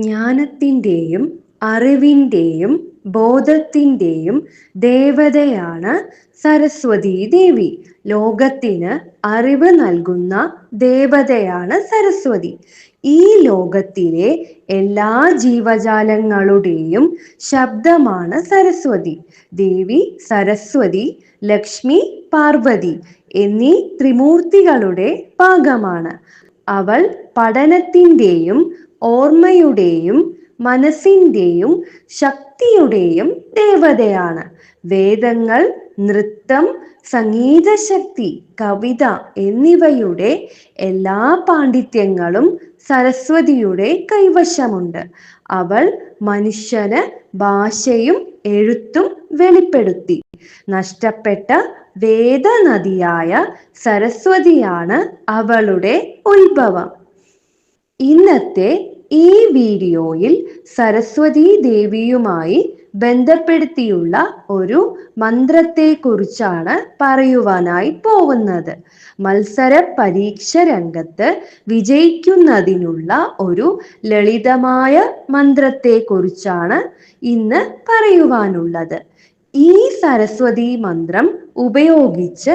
ജ്ഞാനത്തിന്റെയും അറിവിന്റെയും ബോധത്തിന്റെയും ദേവതയാണ് സരസ്വതി ദേവി. ലോകത്തിന് അറിവ് നൽകുന്ന ദേവതയാണ് സരസ്വതി. ഈ ലോകത്തിലെ എല്ലാ ജീവജാലങ്ങളുടെയും ശബ്ദമാണ് സരസ്വതി. ദേവി സരസ്വതി ലക്ഷ്മി പാർവതി എന്നീ ത്രിമൂർത്തികളുടെ ഭാഗമാണ്. അവൾ പഠനത്തിന്റെയും ഓർമ്മയുടെയും മനസ്സിന്റെയും ശക്തിയുടെയും ദേവതയാണ്. വേദങ്ങൾ നൃത്തം സംഗീതശക്തി കവിത എന്നിവയുടെ എല്ലാ പാണ്ഡിത്യങ്ങളും സരസ്വതിയുടെ കൈവശമുണ്ട്. അവൾ മനുഷ്യന് ഭാഷയും എഴുത്തും വെളിപ്പെടുത്തി. നഷ്ടപ്പെട്ട വേദനദിയായ സരസ്വതിയാണ് അവളുടെ ഉത്ഭവം. ഇന്നത്തെ ഈ വീഡിയോയിൽ സരസ്വതി ദേവിയുമായി ബന്ധപ്പെടുത്തിയുള്ള ഒരു മന്ത്രത്തെക്കുറിച്ചാണ് പറയുവാനായി പോകുന്നത്. മത്സര പരീക്ഷ രംഗത്ത് വിജയിക്കുന്നതിനുള്ള ഒരു ലളിതമായ മന്ത്രത്തെക്കുറിച്ചാണ് ഇന്ന് പറയുവാനുള്ളത്. ഈ സരസ്വതി മന്ത്രം ഉപയോഗിച്ച്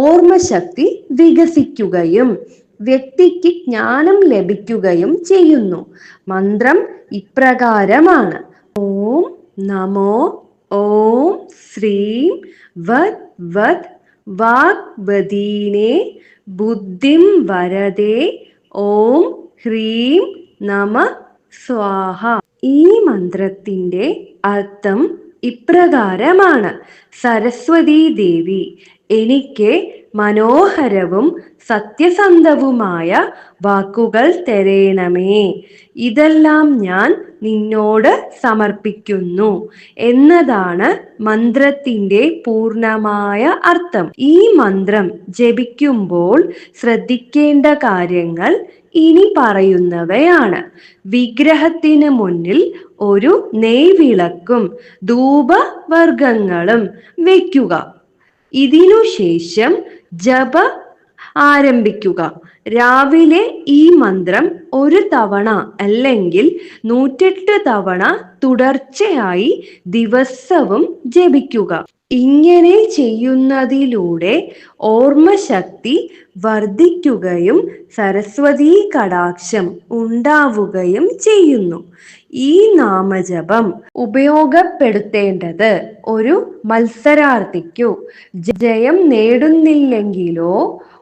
ഓർമ്മശക്തി വികസിക്കുകയും വ്യക്തിക്ക് ജ്ഞാനം ലഭിക്കുകയും ചെയ്യുന്നു. മന്ത്രം ഇപ്രകാരമാണ്. ഓം നമോ ഓം ശ്രീം വത് വത് വാഗ്വദീനേ ബുദ്ധിം വരദേ ഓം ഹ്രീം നമ സ്വാഹ. ഈ മന്ത്രത്തിന്റെ അർത്ഥം ഇപ്രകാരമാണ്. സരസ്വതി ദേവി എനിക്ക് മനോഹരവും സത്യസന്ധവുമായ വാക്കുകൾ തരേണമേ. ഇതെല്ലാം ഞാൻ നിന്നോട് സമർപ്പിക്കുന്നു എന്നതാണ് മന്ത്രത്തിന്റെ പൂർണമായ അർത്ഥം. ഈ മന്ത്രം ജപിക്കുമ്പോൾ ശ്രദ്ധിക്കേണ്ട കാര്യങ്ങൾ ഇനി പറയുന്നവയാണ്. വിഗ്രഹത്തിന് മുന്നിൽ ഒരു നെയ്വിളക്കും ധൂപവർഗങ്ങളും വയ്ക്കുക ഇതിനുശേഷം ജപ ആരംഭിക്കുക. രാവിലെ ഈ മന്ത്രം ഒരു തവണ അല്ലെങ്കിൽ നൂറ്റെട്ട് തവണ തുടർച്ചയായി ദിവസവും ജപിക്കുക. ഇങ്ങനെ ചെയ്യുന്നതിലൂടെ ഓർമ്മശക്തി വർദ്ധിക്കുകയും സരസ്വതി കടാക്ഷം ഉണ്ടാവുകയും ചെയ്യുന്നു. ഈ നാമജപം ഉപയോഗപ്പെടുത്തേണ്ടത് ഒരു മത്സരാർത്ഥിക്കു ജയം നേടുന്നില്ലെങ്കിലോ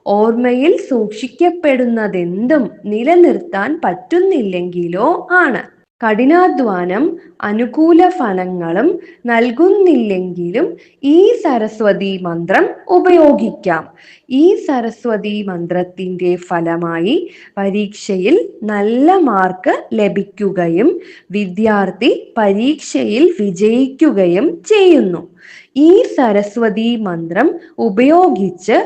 ഓർമ്മയിൽ സൂക്ഷിക്കപ്പെടുന്നതെന്തും നിലനിർത്താൻ പറ്റുന്നില്ലെങ്കിലോ ആണ്. കഠിനാധ്വാനം അനുകൂല ഫലങ്ങളും നൽകുന്നില്ലെങ്കിലും ഈ സരസ്വതി മന്ത്രം ഉപയോഗിക്കാം. ഈ സരസ്വതി മന്ത്രത്തിന്റെ ഫലമായി പരീക്ഷയിൽ നല്ല മാർക്ക് ലഭിക്കുകയും വിദ്യാർത്ഥി പരീക്ഷയിൽ വിജയിക്കുകയും ചെയ്യുന്നു. ഈ സരസ്വതി മന്ത്രം ഉപയോഗിച്ച്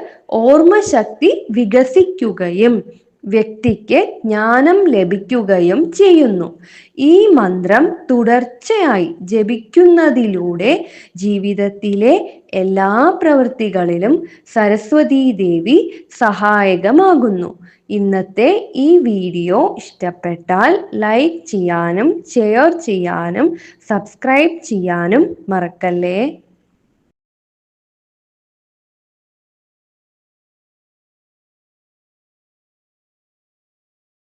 ഓർമ്മശക്തി വികസിക്കുകയും വ്യക്തിക്ക് ജ്ഞാനം ലഭിക്കുകയും ചെയ്യുന്നു. ഈ മന്ത്രം തുടർച്ചയായി ജപിക്കുന്നതിലൂടെ ജീവിതത്തിലെ എല്ലാ പ്രവൃത്തികളിലും സരസ്വതി ദേവി സഹായകമാകുന്നു. ഇന്നത്തെ ഈ വീഡിയോ ഇഷ്ടപ്പെട്ടാൽ ലൈക്ക് ചെയ്യാനും ഷെയർ ചെയ്യാനും സബ്സ്ക്രൈബ് ചെയ്യാനും മറക്കല്ലേ?